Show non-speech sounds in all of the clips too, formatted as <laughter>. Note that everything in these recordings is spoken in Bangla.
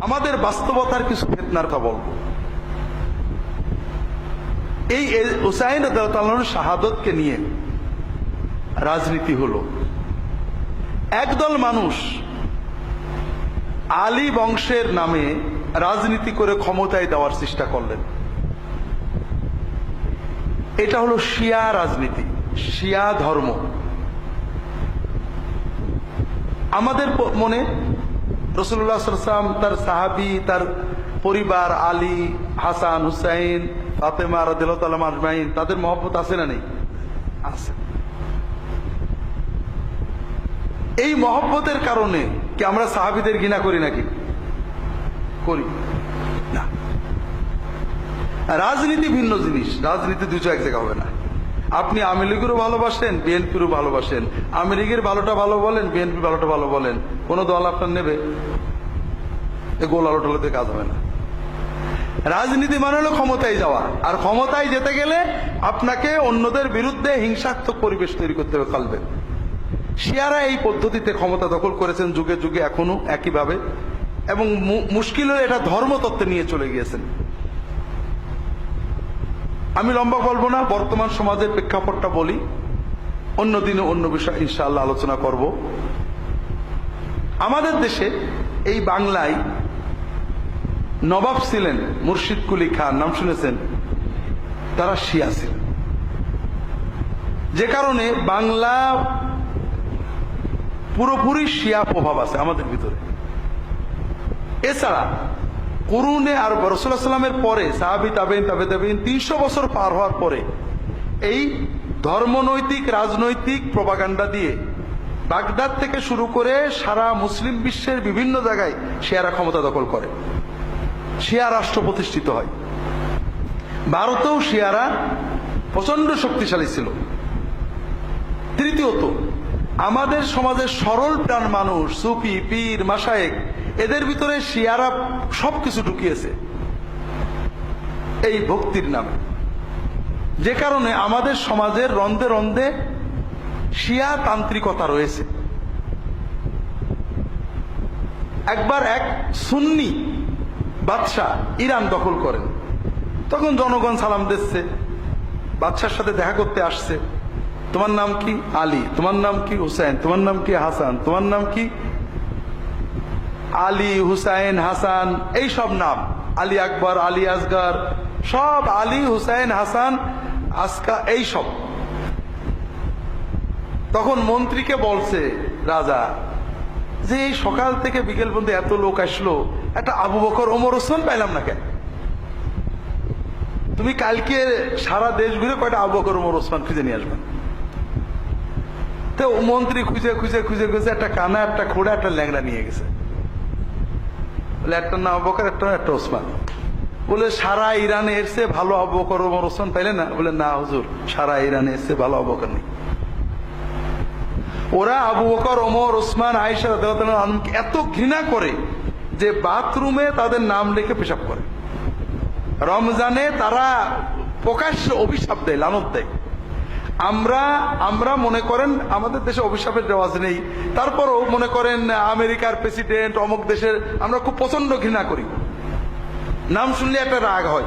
আমাদের বাস্তবতার কিছু ফেতনার কথা বলব এই রাদিয়াল্লাহু শাহাদতকে নিয়ে রাজনীতি হলো। একদল মানুষ আলী বংশের নামে রাজনীতি করে ক্ষমতায় দেওয়ার চেষ্টা করলেন। এটা হলো শিয়া রাজনীতি, শিয়া ধর্ম। আমাদের মনে রসুল্লাহ সাল্লাম তার সাহাবি, তার পরিবার, আলী, হাসান, হুসাইন, ফাতেমা রাদিল্লাহ আজমাইন, তাদের মহব্বত আছে না নেই? আছে। এই মহব্বতের কারণে কি আমরা সাহাবিদের ঘৃণা করি নাকি? করি। না। রাজনীতি ভিন্ন জিনিস। রাজনীতি দুটো এক জায়গা হবে না। আপনি আওয়ামী লীগেরও ভালোবাসেন, বিএনপিরও ভালোবাসেন। আওয়ামী লীগের ভালোটা ভালো বলেন বিএনপি ভালোটা ভালো বলেন। কোন দল আপনার নেবে? গোল আলো কাজ হবে না। রাজনীতি মানে হলো ক্ষমতায় যাওয়া। আর ক্ষমতায় যেতে গেলে আপনাকে অন্যদের বিরুদ্ধে হিংসাত্মক পরিবেশ তৈরি করতে হবে কালবে। শিয়ারা এই পদ্ধতিতে ক্ষমতা দখল করেছেন যুগে যুগে এখনও একইভাবে। এবং মুশকিল এটা ধর্মতত্ত্বে নিয়ে চলে গিয়েছেন। আমি লম্বা বলব না, বর্তমান সমাজের প্রেক্ষাপটটা বলি। অন্য দিনে অন্য বিষয় ইনশাআল্লাহ আলোচনা করব। আমাদের দেশে এই বাংলায় নবাব ছিলেন মুর্শিদ কুলি খান, নাম শুনেছেন? তারা শিয়া ছিলেন। যে কারণে বাংলা পুরোপুরি শিয়া প্রভাব আছে আমাদের ভিতরে। এছাড়া করুণে আর রসুল্লাহ সাল্লামের পরে, সাহাবি তাবেন তাবে তাবেন তিনশো বছর পার হওয়ার পরে, এই ধর্মনৈতিক, রাজনৈতিক প্রপাগান্ডা দিয়ে বাগদাদ থেকে শুরু করে সারা মুসলিম বিশ্বের বিভিন্ন জায়গায় শিয়ারা ক্ষমতা দখল করে। শিয়া রাষ্ট্র প্রতিষ্ঠিত হয়। ভারতেও শিয়ারা প্রচণ্ড শক্তিশালী ছিল। তৃতীয়ত, আমাদের সমাজের সরল প্রাণ মানুষ, সুফি, পীর মাসায়েক এদের ভিতরে শিয়ারা সবকিছু ঢুকিয়েছে। এই ভক্তির নামে। যে কারণে আমাদের সমাজের রন্ধে রন্ধে শিয়া তান্ত্রিকতা রয়েছে। একবার এক সুন্নি বাদশাহ ইরান দখল করেন। তখন জনগণ সালাম দিচ্ছে, বাদশার সাথে দেখা করতে আসছে। তোমার নাম কি আলী? তোমার নাম কি হুসাইন? তোমার নাম কি হাসান? তোমার নাম কি আলী, হুসাইন, হাসান এই সব নাম। আলী আকবর, আলী আসগর, সব আলী, হুসাইন, হাসান আসকা এই সব তখন মন্ত্রীকে বলছে, রাজা, যে এই সকাল থেকে বিকেল পর্যন্ত এত লোক আসলো, একটা আবু বকর, ওমর ওসমান পাইলাম না কেন? তুমি কালকে সারা দেশ ঘুরে কয়টা আবু বকর, ওমর ওসমান খুঁজে নিয়ে আসবেন তো মন্ত্রী খুঁজে খুঁজে খুঁজে খুঁজে একটা কানা, একটা খোড়া, একটা ল্যাংড়া নিয়ে গেছে। বলে একটা না আবু বকর একটা একটা ওসমান। বলে, সারা ইরানে এসে ভালো আবু বকর ওমর ওসমান পাইলে না? বলে, না, হুজুর, সারা ইরানে এসে ভালো আবু বকর নেই ওরা আবু বকর, ওমর, ওসমান আনহুকে এত ঘৃণা করে যে বাথরুমে তাদের নাম লিখে পেশাব করে। রমজানে তারা প্রকাশ্য অভিশাপ দেয়, লানত দেয়। আমরা আমরা মনে করেন আমাদের দেশে অভিশাপের রেওয়াজ নেই। তারপরও মনে করেন আমেরিকার প্রেসিডেন্ট অমুক দেশের, আমরা খুব প্রচণ্ড ঘৃণা করি। নাম শুনলে একটা রাগ হয়।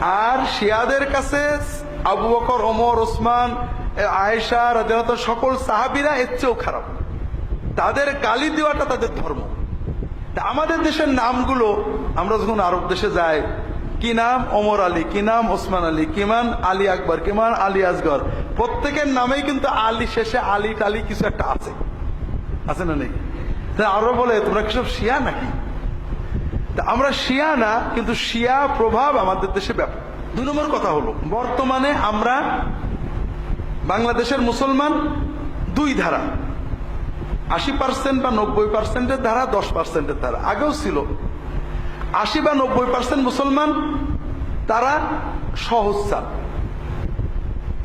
আর শিয়াদের কাছে আবু বকর, ওমর, ওসমান, আয়েশা, রাদিয়াল্লাহু সকল সাহাবিরা এর চেয়েও খারাপ। তাদের গালি দেওয়াটা তাদের ধর্ম। আমাদের দেশের নামগুলো, আমরা যখন আরব দেশে যাই কি নাম? ওমর আলী। কি নাম? ওসমান আলী। কিমান আলী আকবর। কিমান আলী আসগর। প্রত্যেকের নামেই কিন্তু আলী শেষে আলী টালি কিছু একটা আছে। আছে না নেই? তা আরও বলে, তোমরা কি সব শিয়া নাকি? তা আমরা শিয়া না, কিন্তু শিয়া প্রভাব আমাদের দেশে ব্যাপক। দুই নম্বর কথা হলো, বর্তমানে আমরা বাংলাদেশের মুসলমান দুই ধারা। আশি পার্সেন্ট বা নব্বই পার্সেন্টের ধারা, দশ পার্সেন্টের ধারা। আগেও ছিল আশি বা নব্বই পার্সেন্ট মুসলমান তারা সহজ চাল।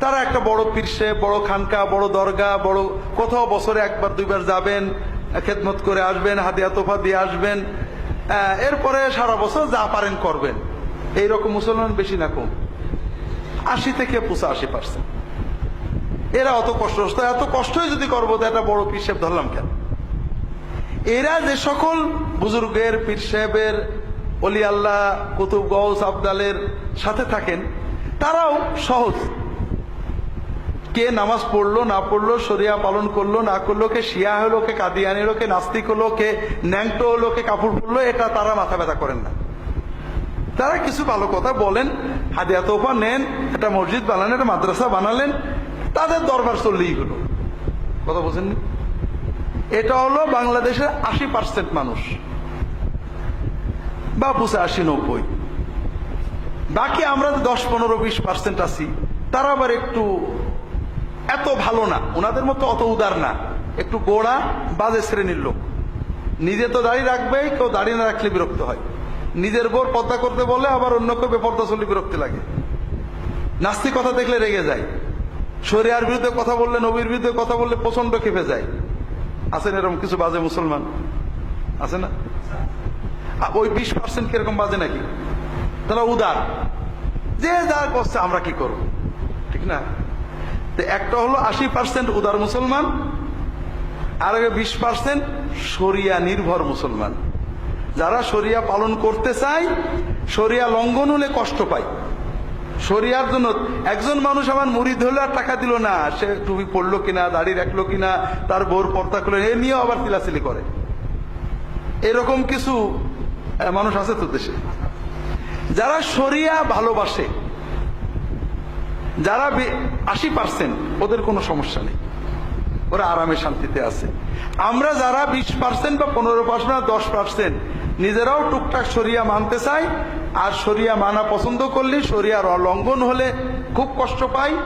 তারা একটা বড় পীরসে বড় খানকা, বড় দরগা, বড় কোথাও বছরে একবার, দুইবার যাবেন, খেদমত করে আসবেন হাতিয়া তোফা দিয়ে আসবেন এরপরে সারা বছর যা পারেন করবেন। এইরকম মুসলমান বেশি না কম। আশি থেকে পঁচাশি পার্সেন্ট এরা অত কষ্ট এত কষ্টই যদি করব, তো একটা বড় পিসেব ধরলাম কেন? এরা যে সকল বুজুর্গের, পীর সাহেবের অলি আল্লাহ কুতুব গৌস আবদালের সাথে থাকেন। তারাও সহজ। কে নামাজ পড়ল, না পড়ল, শরিয়া পালন করল, না করল, কে শিয়া হলো, কে কাদিয়ানি হলো, কে নাস্তিক হলো, কে ন্যাংটো হলো, কে কাপড় পরলো, এটা তারা মাথা ব্যথা করেন না। তারা কিছু ভালো কথা বলেন, হাদিয়া তোফা নেন, একটা মসজিদ বানালেন, একটা মাদ্রাসা বানালেন, তাদের দরবার চললেই হলো। কথা বলছেন এটা হলো বাংলাদেশের আশি পার্সেন্ট মানুষ। বা পুষে আশি নব্বই। বাকি আমরা যে দশ, পনেরো, বিশ পার্সেন্ট আছি, তারা আবার একটু এত ভালো না। ওনাদের মতো অত উদার না। একটু গোড়া, বাজে শ্রেণির লোক। নিজে তো দাঁড়িয়ে রাখবে কেউ দাঁড়িয়ে না রাখলে বিরক্ত হয়। নিজের বোর পর্দা করতে বলে আবার অন্য কেউ বেপর্দা চললে বিরক্তি লাগে। নাস্তিক কথা দেখলে রেগে যায়। শরিয়ার বিরুদ্ধে কথা বললে, নবীর বিরুদ্ধে কথা বললে প্রচণ্ড খেপে যায়। আছেন এরকম কিছু বাজে মুসলমান? আছে না? ওই বিশ পার্সেন্ট কীরকম বাজে নাকি? তারা উদার। যে যা করছে আমরা কি করব? ঠিক না? একটা হলো আশি পার্সেন্ট উদার মুসলমান, আর বিশ পার্সেন্ট সরিয়া নির্ভর মুসলমান। যারা শরিয়া পালন করতে চায়, শরিয়া লঙ্ঘন হলে কষ্ট পায়। শরিয়ার জন্য একজন মানুষ আমার মুড়িদ ধরলে আর টাকা দিল না। সে টুপি পড়ল কিনা, দাড়ি রাখল কিনা, তার বোর পর্দা করল, এ নিয়েও আবার তিলাসিলি করে। এরকম কিছু মানুষ আছে তো দেশে। যারা শরিয়া ভালোবাসে, যারা আশি পার্সেন্ট, ওদের কোনো সমস্যা নেই। ওরা আরামে শান্তিতে আছে। আমরা যারা বিশ পার্সেন্ট বা পনেরো পার্সেন্ট দশ পার্সেন্ট, নিজেরাও টুকটাক সরিয়া মানতে চাই, আর সরিয়া মানা পছন্দ করলে সরিয়ার অলঙ্ঘন হলে খুব কষ্ট পাই।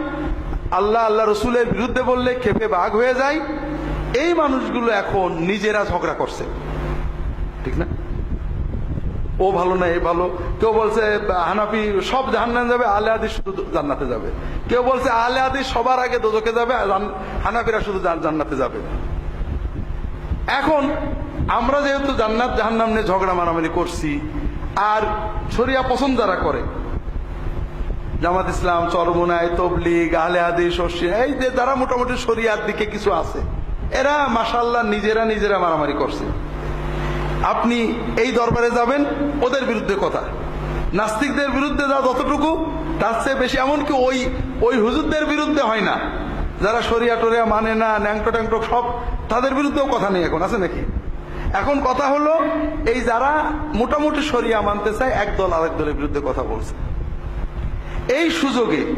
আল্লাহ আল্লাহ রসুলের বিরুদ্ধে বললে খেপে বাঘ হয়ে যায়। এই মানুষগুলো এখন নিজেরা ঝগড়া করছে। ঠিক না? ও ভালো না, এ ভালো। কেউ বলছে হানাফি সব জাহান্নামে যাবে আলে আদিস শুধু জান্নাতে যাবে। কেউ বলছে আলে আদিস সবার আগে দোজকে যাবে হানাফিরা শুধু জান্নাতে যাবে। এখন আমরা যেহেতু জান্নাত, জাহান্নাম নিয়ে ঝগড়া মারামারি করছি, আর শরিয়া পছন্দ যারা করে, জামাত ইসলাম চরমোনায় তবলিগ আলে হাদিস এই যে যারা মোটামুটি শরিয়ার দিকে কিছু আছে, এরা মাসাল্লাহ নিজেরা নিজেরা মারামারি করছে। আপনি এই দরবারে যাবেন, ওদের বিরুদ্ধে কথা। নাস্তিকদের বিরুদ্ধে যা যতটুকু, তার চেয়ে বেশি, এমনকি ওই ওই হুজুরদের বিরুদ্ধে হয় না। যারা সরিয়া টরিয়া মানে না, ন্যাংটো ট্যাংটো সব, তাদের বিরুদ্ধেও কথা নেই এখন, আছে নাকি? এখন কথা হলো, এই যারা মোটামুটি সরিয়া মানতে চায়, একদল আরেক দলের বিরুদ্ধে কথা বলছে। এই সুযোগে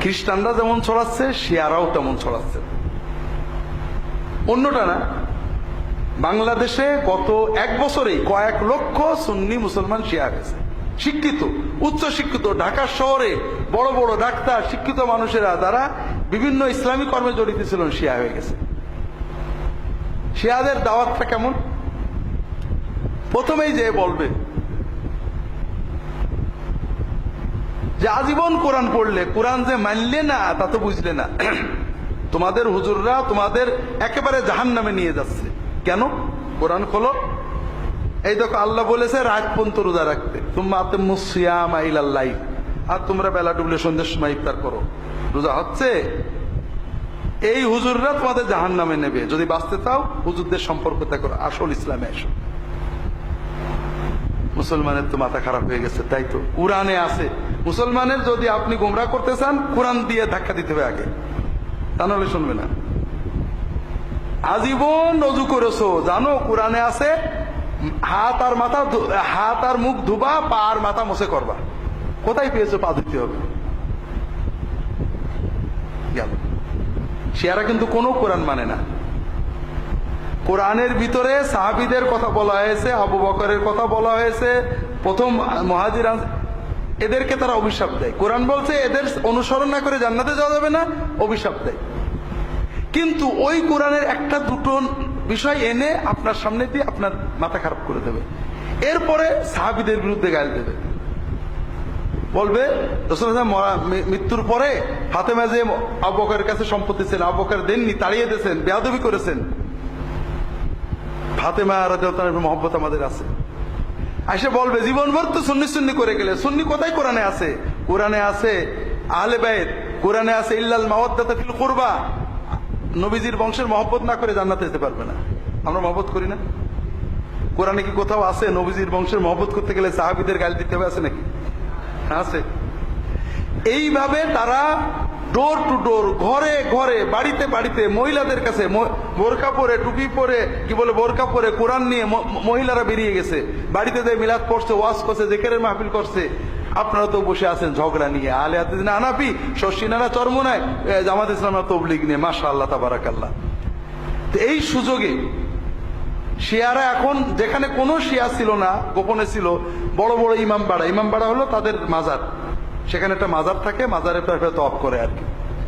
খ্রিস্টানরা যেমন ছড়াচ্ছে, শিয়ারাও তেমন ছড়াচ্ছে। অন্যটা না বাংলাদেশে গত এক বছরেই কয়েক লক্ষ সুন্নি মুসলমান শিয়া হয়েছে শিক্ষিত উচ্চ শিক্ষিত ঢাকা শহরে বড় বড় ডাক্তার, শিক্ষিত মানুষেরা যারা বিভিন্ন ইসলামী কর্মে জড়িত ছিলেন, শিয়া হয়ে গেছে। শিয়াদের দাওয়াতটা কেমন? প্রথমেই যে বলবে যে আজীবন কোরআন পড়লে, কোরআন যে মানলে না, তা তো বুঝলে না। <clears throat> তোমাদের হুজুররা তোমাদের একেবারে জাহান নামে নিয়ে যাচ্ছে। কেন? কোরআন খোলো। এই দেখো, আল্লাহ বলেছে, রাত পর্যন্ত রোজা রাখতে। তোমরা মুসিয়াম আইলাল্লাই আর তোমরা বেলা ডুবলে সন্ধ্যের সময় ইফতার করো। রোজা হচ্ছে? এই হুজুররা তোমাদের জাহান নামে নেবে। যদি বাঁচতে চাও, হুজুরদের সম্পর্ক ত্যাগ করো। আসল ইসলামে এসো। মুসলমানের তো মাথা খারাপ হয়ে গেছে, তাই তো। কোরআনে আছে। মুসলমানের যদি আপনি গোমরা করতে চান, কোরআন দিয়ে ধাক্কা দিতে হবে আগে। তা নাহলে শুনবে না। আজীবন রজু করেছ। জানো, কোরআনে আছে, হাত আর মাথা হাত আর মুখ ধুবা, পা আর মাথা মুছে করবা। কোথায় পেয়েছ পা ধুতে হবে? গেল। শিয়ারা কিন্তু কোনো কোরআন মানে না। কোরআনের ভিতরে সাহাবিদের কথা বলা হয়েছে, আবু বকরের কথা বলা হয়েছে, প্রথম মহাজির এদেরকে তারা অভিশাপ দেয়। কোরআন বলছে, এদের অনুসরণ না করে জান্নাতে যাওয়া যাবে না, অভিশাপ দেয়। কিন্তু ওই কোরআনের একটা দুটো বিষয় এনে আপনার সামনে দিয়ে আপনার মাথা খারাপ করে দেবে। এরপরে সাহাবিদের বিরুদ্ধে গাল দেবে। বলবে মৃত্যুর পরে ফাতেমা যে আবকের কাছে সম্পত্তি ছিল আবকের দেননি, তাড়িয়ে দিয়েছেন, বেয়াদবি করেছেন। ফাতেমা রাজার মহব্বত আমাদের আছে। আইসে বলবে, জীবনভর তো সুন্নি সুন্নি করে গেলে, সুন্নি কোথায় কোরআনে আছে? কোরআনে আছে আহলে বাইত, কোরআনে আছে ইল্লাল মাওয়াদ্দাতা ফিল কুরবা। নবীজির বংশের মহব্বত না করে জান্নাতে যেতে পারবে না। আমরা মহব্বত করি না। কোরআনে কি কোথাও আছে নবীজির বংশের মহব্বত করতে গেলে সাহাবিদের গালি দিতে হবে? আছে নাকি? আছে। এইভাবে তারা ডোর টু ডোর ঘরে ঘরে, বাড়িতে বাড়িতে, মহিলাদের কাছে বোরকা পরে, টুপি পরে, কি বলে বোরকা পরে, কোরআন নিয়ে মহিলারা বেরিয়ে গেছে। বাড়িতে যে মিলাদ পড়ছে ওয়াশ করছে, জেকেরের মাহফিল করছে আপনারা তো বসে আছেন ঝগড়া নিয়ে। আলে হাতে আনাপি শশিনারা চর্মনায় এ, জামাত ইসলামরা তবলিগ নিয়ে মাসা আল্লাহ তাবারাকাল্লাহ। তো এই সুযোগে শিয়ারা এখন যেখানে কোনো শিয়া ছিল না গোপনে ছিল বড় বড় ইমাম বাড়া। ইমাম বাড়া হলো তাদের মাজার। সেখানে একটা মাজার থাকে মাজারে প্রায় তপ করে আর কি।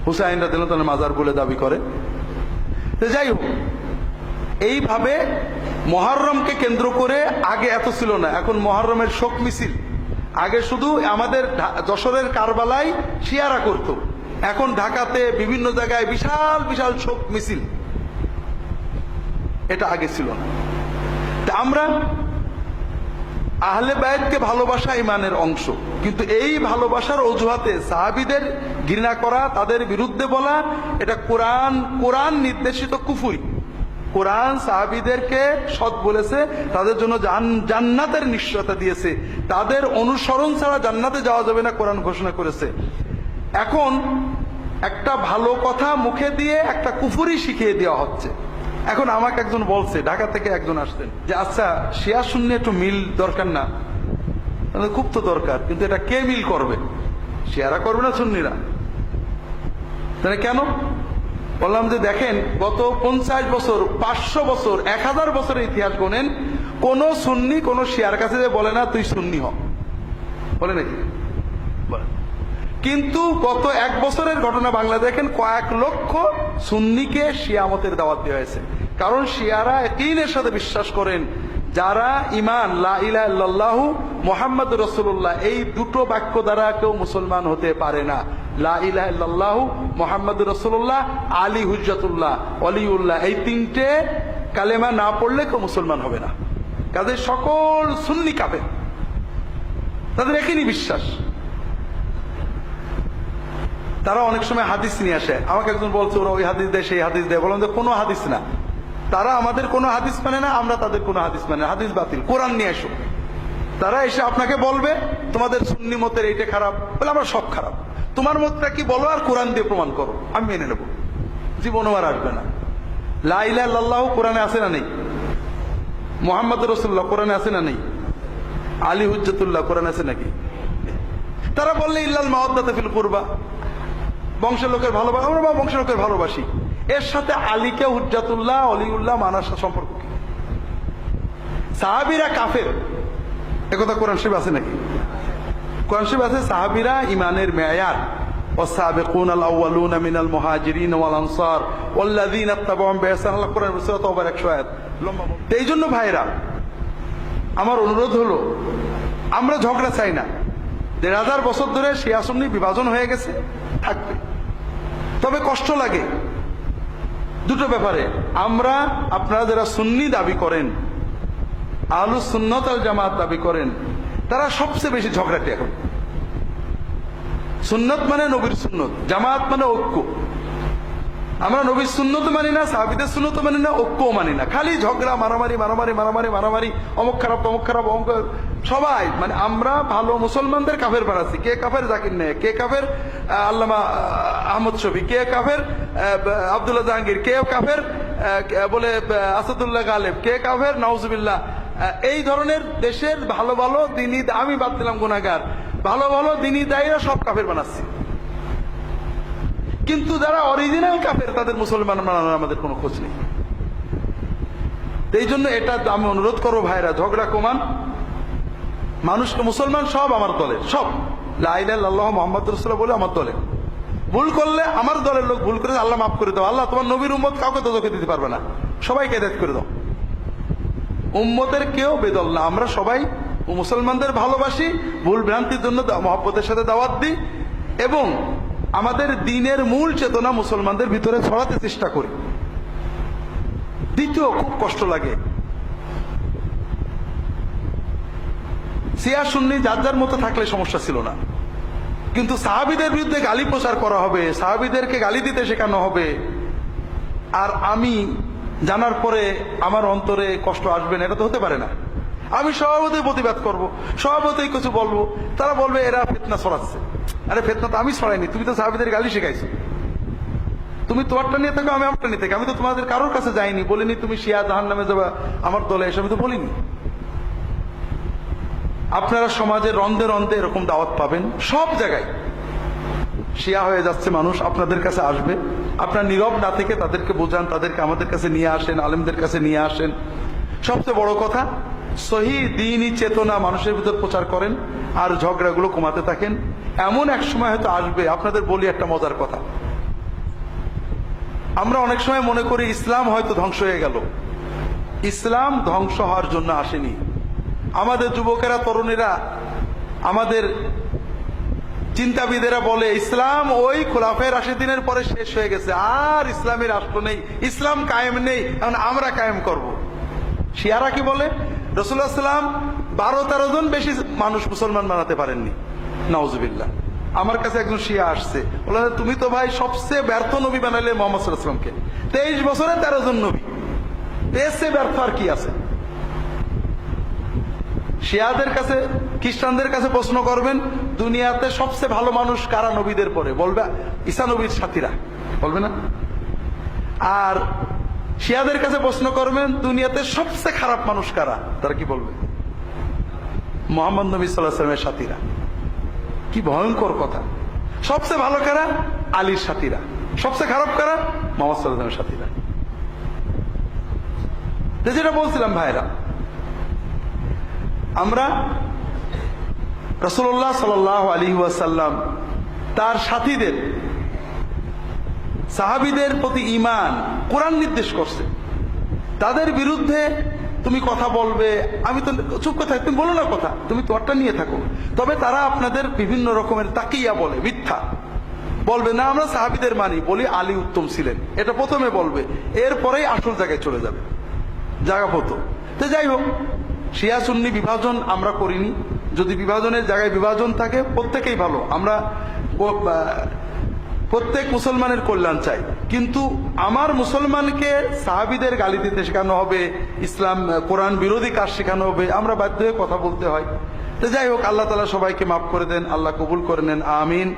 হুসাইনরা দিল তাদের মাজার বলে দাবি করে। তো যাই হোক এইভাবে মহারমকে কেন্দ্র করে আগে এত ছিল না এখন মহারমের শোক মিছিল। আগে শুধু আমাদের যশোরের কারবালায় শিয়ারা করত। এখন ঢাকাতে বিভিন্ন জায়গায় বিশাল বিশাল শোক মিছিল। এটা আগে ছিল না। তা আমরা আহলে বায়তকে ভালোবাসা ইমানের অংশ। কিন্তু এই ভালোবাসার অজুহাতে সাহাবিদের ঘৃণা করা, তাদের বিরুদ্ধে বলা, এটা কোরআন কোরআন নির্দেশিত কুফুরি। কোরআন সাহাবিদেরকে সৎ বলেছে, তাদের জন্য জান- জান্নাতের নিশ্চয়তা দিয়েছে। তাদের অনুসরণ ছাড়া জান্নাতে যাওয়া যাবে না, কোরআন ঘোষণা করেছে। এখন একটা ভালো কথা মুখে দিয়ে একটা কুফুরি শিখিয়ে দেওয়া হচ্ছে। এখন আমাকে একজন বলছে, ঢাকা থেকে একজন আসতেন যে আচ্ছা শিয়া শূন্য একটু মিল দরকার না? খুব তো দরকার, কিন্তু এটা কে মিল করবে? শিয়ারা করবে না, সুন্নিরা? তাহলে কেন? বললাম যে দেখেন, গত পঞ্চাশ বছর, পাঁচশো বছর, এক হাজার বছরের ইতিহাস গোনেন, কোন সুন্নি, কোন শিয়ার কাছে যে বলে না, তুই সুন্নি হ। বলে নাকি? কিন্তু গত এক বছরের ঘটনা বাংলা দেখেন, কয়েক লক্ষ সুন্নিকে শিয়ামতের দাওয়াত দেওয়া হয়েছে। কারণ শিয়ারা একইনের সাথে বিশ্বাস করেন, যারা ইমান, লা ইলাহা মোহাম্মদ রসুল্লাহ এই দুটো বাক্য দ্বারা কেউ মুসলমান হতে পারে না। লা ইলাহা ইল্লাল্লাহু মোহাম্মদ রসুল্লাহ আলী হুজ্জাতুল্লাহ। অলিউল্লাহ। এই তিনটে কালেমা না পড়লে কেউ মুসলমান হবে না। কাজে সকল সুন্নি কাবে তাদের একই বিশ্বাস। তারা অনেক সময় হাদিস নিয়ে আসে। আমাকে একজন বলছে, ওরা ওই হাদিস দেয়, সেই হাদিস দেয়। বললাম যে, কোনো হাদিস না। তারা আমাদের কোনো হাদিস মানে না, আমরা তাদের কোনো হাদিস মানে। হাদিস বাতিল। কোরআন নিয়ে আসুক। তারা এসে আপনাকে বলবে, তোমাদের সুন্নি মতের এইটা খারাপ। বলে, আমরা সব খারাপ। তোমার মতটা কি বলো আর কোরআন দিয়ে প্রমাণ করো। আমি মেনে নেব। জীবনও আর আসবে না। লাইলা লাল্লাহ কোরআনে আছে না নেই? মোহাম্মদ রসুল্লাহ কোরআনে আছে না নেই? আলী হুজ্জতুল্লাহ কোরআন আছে নাকি? তারা বললে, ইল্লাল মাওয়াদ্দাতে ফিল কুরবা। বংশের লোকের ভালোবাসা, আমরা বা বংশের লোকের ভালোবাসি। এর সাথে আলীকে হুজ্জাতুল্লাহ, অলিউল্লাহ মানার সম্পর্ক সাহাবিরা কাফের। একথা কোরআন শিব আছে নাকি? কোরআন শরীফ আছে সাহাবিরা ইমানের মেয়ার والسابقون الأولون من المهاجرين والأنصار والذين اتبعهم بإحسان الله কোরআন সূরা তওবার 100 আয়াত লম্বা বক্তব্য। তো এই জন্য ভাইরা আমার অনুরোধ হলো আমরা ঝগড়া চাই না দেড় হাজার বছর ধরে শিয়া সুন্নি বিভাজন হয়ে গেছে থাকবে তবে কষ্ট লাগে দুটো ব্যাপারে আমরা আপনারা যারা সুন্নি দাবি করেন আলু সুন্নত আল জামাত দাবি করেন তারা সবচেয়ে বেশি ঝগড়াটি এখন। সুন্নত মানে নবীর সুন্নত জামাত মানে ঐক্য। আমরা নবীর সুন্নত মানি না সাহাবিদের সুন্নত মানি না ঐক্যও মানি না। খালি ঝগড়া মারামারি মারামারি মারামারি মারামারি অমুক খারাপ তমুক খারাপ অমুক সবাই। মানে আমরা ভালো মুসলমানদের কাফের বানাচ্ছি। কে কাফের? জাকির নে কে কাফের? আল্লামা আহমদ শফি। কে কাফের? আব্দুল্লাহ জাহাঙ্গীর। কে কাফের? বলে আসাদুল্লাহ গালেব। কে কাফের? নওজুবিল্লাহ আহ, এই ধরনের দেশের ভালো ভালো দিনই আমি বাদ দিলাম গুনাগার ভালো ভালো দিনই দায়ীরা সব কাফের বানাচ্ছি। কিন্তু যারা অরিজিনাল কাফের, তাদের মুসলমান বানানোর আমাদের কোনো খোঁজ নেই। এই জন্য এটা আমি অনুরোধ করব, ভাইরা, ঝগড়া কমান। মানুষকে মুসলমান সব আমার দলের সব। মোহাম্মদ রসুল্লাহ বলে আমার দলের ভুল করলে আমার দলের লোক ভুল করে, আল্লাহ মাফ করে দাও। আল্লাহ তোমার নবীর উম্মত কাউকে তো দিতে পারবে না। সবাইকে হেদায়ত করে দাও। উম্মতের কেউ বেদল না। আমরা সবাই মুসলমানদের ভালোবাসি, ভুল ভ্রান্তির জন্য মহব্বতের সাথে দাওয়াত দিই এবং আমাদের দিনের মূল চেতনা মুসলমানদের ভিতরে ছড়াতে চেষ্টা করি। দ্বিতীয়, খুব কষ্ট লাগে। সিয়া সুন্নি যার যার মতো থাকলে সমস্যা ছিল না। কিন্তু সাহাবিদের বিরুদ্ধে গালি প্রচার করা হবে, সাহাবিদেরকে গালি দিতে শেখানো হবে। আর আমি জানার পরে আমার অন্তরে কষ্ট আসবে না, এটা তো হতে পারে না। আমি স্বভাবতই প্রতিবাদ করব স্বভাবতই কিছু বলব, তারা বলবে, এরা ফেতনা ছড়াচ্ছে। আরে, ফেতনা তো আমি ছড়াইনি, তুমি তো সাহাবিদের গালি শিখাইছো। তুমি তোমারটা নিয়ে থাকো, আমি আমারটা নিয়ে থাকি। আমি তো তোমাদের কারোর কাছে যাইনি, বলিনি তুমি শিয়া জাহান নামে যাবা, আমার দলে এসে আমি তো বলিনি। আপনারা সমাজে রন্ধে রন্ধে এরকম দাওয়াত পাবেন, সব জায়গায়। শিয়া হয়ে যাচ্ছে মানুষ, আপনাদের কাছে আসবে। আপনার নীরব না থেকে তাদেরকে বোঝান, তাদেরকে আমাদের কাছে নিয়ে আসেন, আলেমদের কাছে নিয়ে আসেন। সবচেয়ে বড় কথা, সহি দিনই চেতনা মানুষের ভিতর প্রচার করেন আর ঝগড়াগুলো কমাতে থাকেন। এমন এক সময় হয়তো আসবে, আপনাদের বলি একটা মজার কথা। আমরা অনেক সময় মনে করি ইসলাম হয়তো ধ্বংস হয়ে গেল। ইসলাম ধ্বংস হওয়ার জন্য আসেনি। আমাদের যুবকেরা, তরুণীরা, আমাদের চিন্তাবিদেরা বলে, ইসলাম ওই খোলাফের আশি দিনের পরে শেষ হয়ে গেছে। আর ইসলামী রাষ্ট্র নেই, ইসলাম কায়েম নেই, এখন আমরা কায়েম করব। শিয়ারা কি বলে? রসুল্লাহ সাল্লাম বারো তেরো জন বেশি মানুষ মুসলমান বানাতে পারেননি। নওয়াজবিল্লা আমার কাছে একজন শিয়া আসছে। বলে, তুমি তো ভাই সবচেয়ে ব্যর্থ নবী বানালে মোহাম্মদ সাল্লাহামকে তেইশ বছরে তেরো জন নবী। এর ব্যর্থ আর কি আছে? শিয়াদের কাছে খ্রিস্টানদের কাছে প্রশ্ন করবেন, দুনিয়াতে সবচেয়ে ভালো মানুষ কারা নবীদের পরে? বলবে ঈসা নবীর সাথীরা। বলবে না? আর শিয়াদের কাছে প্রশ্ন করবেন, দুনিয়াতে সবচেয়ে খারাপ মানুষ কারা? তারা কি বলবে? মোহাম্মদ নবী সাল্লাহ সাল্লামের সাথীরা। কি ভয়ঙ্কর কথা। সবচেয়ে ভালো কারা? আলীর সাথীরা। সবচেয়ে খারাপ কারা? মোহাম্মদ সাল্লামের সাথীরা। যেটা বলছিলাম ভাইরা, আমরা রসুল্লাহ সাল আলী ওয়াসাল্লাম তার সাথীদের, সাহাবিদের প্রতি ইমান কোরআন নির্দেশ করছে। তাদের বিরুদ্ধে তুমি কথা বলবে, আমি তো চুপ কথা তুমি বলো না কথা, তুমি তোরটা নিয়ে থাকো। তবে তারা আপনাদের বিভিন্ন রকমের তাকিয়া বলে, মিথ্যা। বলবে, না, আমরা সাহাবিদের মানি। বলি, আলী উত্তম ছিলেন। এটা প্রথমে বলবে, এরপরেই আসল জায়গায় চলে যাবে। জায়গা হতো তো যাই হোক শিয়া সুন্নি বিভাজন আমরা করিনি। যদি বিভাজনের জায়গায় বিভাজন থাকে, প্রত্যেকেই ভালো। আমরা প্রত্যেক মুসলমানের কল্যাণ চাই। কিন্তু আমার মুসলমানকে সাহাবিদের গালি দিতে শেখানো হবে, ইসলাম কোরআন বিরোধী কাজ শেখানো হবে, আমরা বাধ্য হয়ে কথা বলতে হয়। তো যাই হোক, আল্লাহ তালা সবাইকে মাফ করে দেন, আল্লাহ কবুল করে নেন, আমিন।